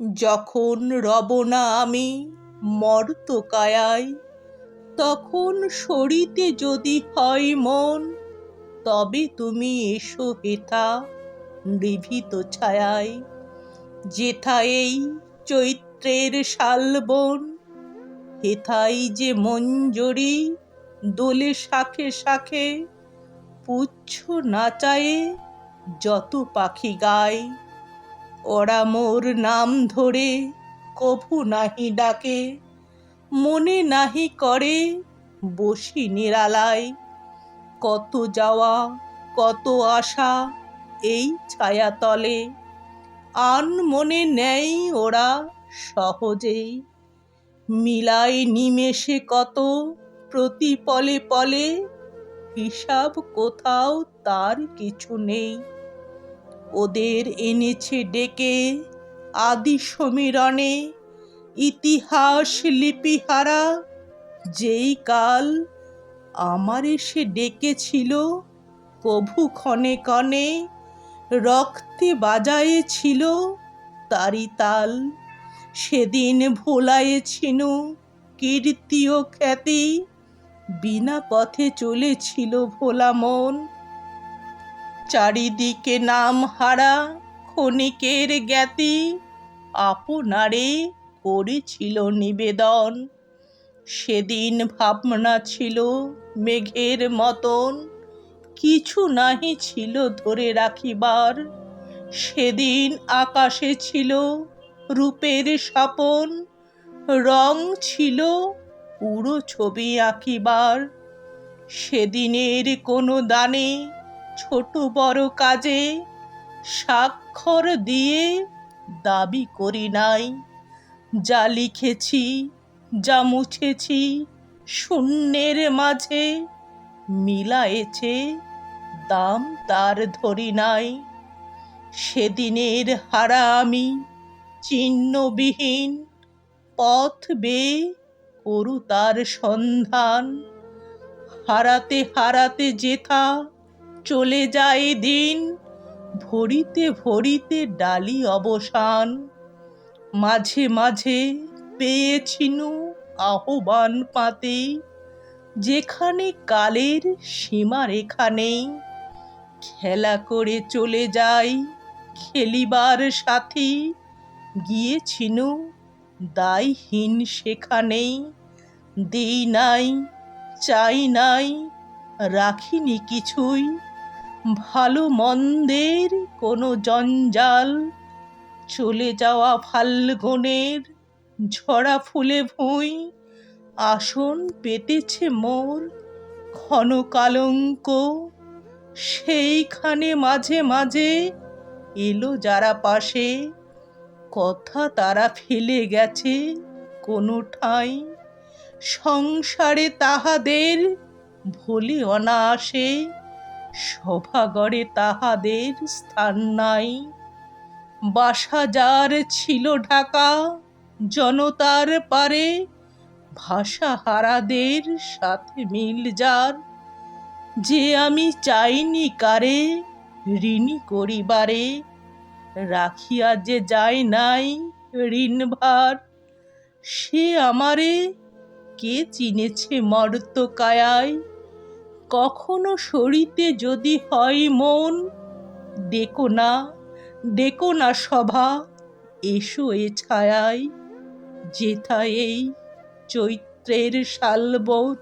যখন রব না আমি মর্তকায়ায়, তখন সরিতে যদি হয় মন, তবে তুমি এসো হেথা নিভিত ছায়ায়। যেথা এই চৈত্রের শালবন, হেথাই যে মঞ্জরি দোলে শাখে শাখে, পুচ্ছ নাচায়ে যত পাখি গায়। ওরা মোর নাম ধরে, কভু নাহি ডাকে, মনে নাহি করে বসি নিরালায়। কত যাওয়া, কত আশা এই ছায়াতলে, আন মনে নেয় ওরা সহজেই। মিলাই নিমেষে কত প্রতি পলে পলে, হিসাব কোথাও তার কিছু নেই। ওদের এনেছে ডেকে আদি সমীরণে ইতিহাস লিপিহারা। যেই কাল আমার এসে ডেকেছিল কভু ক্ষণে কণে রক্তে বাজায়েছিল, তারি তাল সেদিন ভোলায়েছিল কীর্তি ও খ্যাতি, বিনা পথে চলেছিল ভোলা মন। চারিদিকে নাম হারা ক্ষণিকের জ্ঞাতি আপনারে করেছিল নিবেদন। সেদিন ভাবনা ছিল মেঘের মতন, কিছু নাহি ছিল ধরে রাখিবার। সেদিন আকাশে ছিল রূপের স্বপন, রং ছিল পুরো ছবি আঁকিবার। সেদিনের কোনো দানে ছোট বড় কাজে স্বাক্ষর দিয়ে দাবি করি নাই। যা লিখেছি, যা মুছেছি, শূন্যের মাঝে মিলায়েছে, দাম তার ধরি নাই। সেদিনের হারা আমি চিহ্নবিহীন পথ বেয়ে করু তার সন্ধান। হারাতে হারাতে যেথা চলে যায় দিন। ভরিতে ভরিতে ডালি অবসান। মাঝে মাঝে পেয়েছিনু আহ্বান পাতে। যেখানে কালের সীমারেখা নেই, খেলা করে চলে যাই খেলিবার সাথী। গিয়েছিনু দায়হীন সেখানেই দেই নাই, চাই নাই, রাখিনি কিছুই। ভালো মন্দের কোনো জঞ্জাল, চলে যাওয়া ফাল্গুনের ঝরা ফুলে ভুঁই, আসন পেতেছে মোর ঘন কালঙ্ক। সেইখানে মাঝে মাঝে এলো যারা পাশে, কথা তারা ফেলে গেছে কোনো ঠাঁই সংসারে তাহাদের ভুলি অনাসে সভাগড়ে তাহাদের স্থান নাই। বাসা যার ছিল ঢাকা, জনতার পারে। ভাষা হারাদের সাথে মিল যার। যে আমি চাইনি কারে, ঋণী করিবারে। রাখিয়া যে যায় নাই ঋণ ভার সে আমারে কে চিনেছে মর্ত কায়ায়? কখনো সরিতে যদি হয় মন ডেকো না ডেকো না সভা, এসো এ ছায়ায়, যেথা এই চৈত্রের শালবোধ